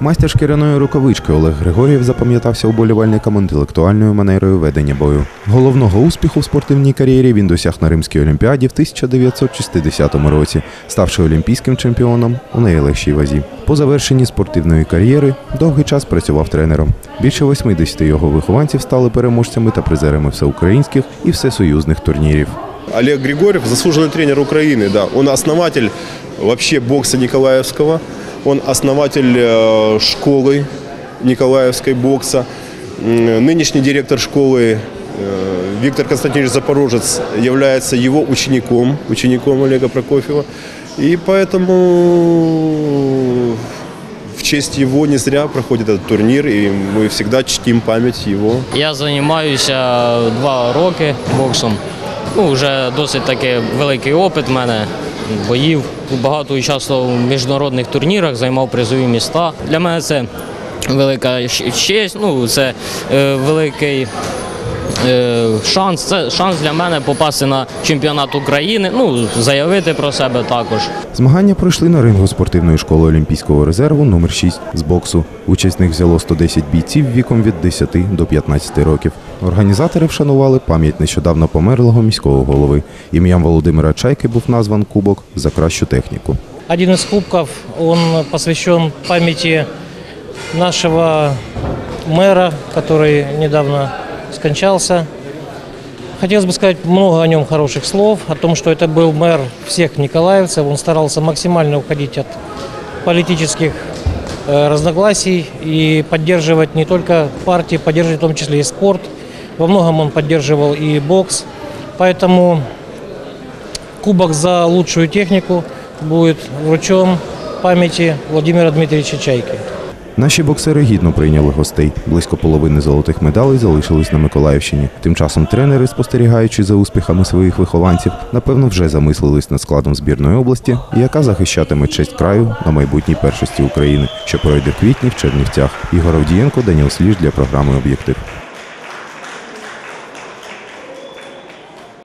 Майстер шкіряної рукавички Олег Григорєв запам'ятався уболівальникам інтелектуальною манерою ведення бою. Головного успіху в спортивній кар'єрі він досяг на Римській олімпіаді в 1960 році, ставши олімпійським чемпіоном у найлегшій вазі. По завершенні спортивної кар'єри довгий час працював тренером. Більше 80 його вихованців стали переможцями та призерами всеукраїнських і всесоюзних турнірів. Олег Григорьев, заслуженный тренер Украины, да. Он основатель вообще бокса Николаевского. Он основатель э, школы Николаевской бокса. М, Нынешний директор школы э, Виктор Константинович Запорожец является его учеником, учеником Олега Прокофьева. И поэтому в честь его не зря проходит этот турнир, и мы всегда чтим память его. Я займаюся два роки боксом. Ну, вже досить таки великий опит в мене боїв. Багато участвував в міжнародних турнірах, займав призові міста. Для мене це велика честь, ну, це е, великий шанс. Це шанс для мене попасти на чемпіонат України, ну, заявити про себе також. Змагання пройшли на рингу спортивної школи Олімпійського резерву номер 6 з боксу. Участь в них взяло 110 бійців віком від 10 до 15 років. Організатори вшанували пам'ять нещодавно померлого міського голови. Ім'ям Володимира Чайки був назван кубок за кращу техніку. Один из кубков, он посвящен памяти нашего мэра, который недавно скончался. Хотелось бы сказать много о нем хороших слов, о том, что это был мэр всех николаевцев. Он старался максимально уходить от политических э, разногласий и поддерживать не только партии, поддерживать в том числе и спорт. Во многом он поддерживал и бокс. Поэтому Кубок за лучшую технику будет вручен памяти Владимира Дмитриевича Чайки. Наші боксери гідно прийняли гостей. Близько половини золотих медалей залишились на Миколаївщині. Тим часом тренери, спостерігаючи за успіхами своїх вихованців, напевно, вже замислились над складом збірної області, яка захищатиме честь краю на майбутній першості України, що пройде в квітні в Чернівцях. Ігор Авдієнко, Даніл Сліж для програми Об'єктив.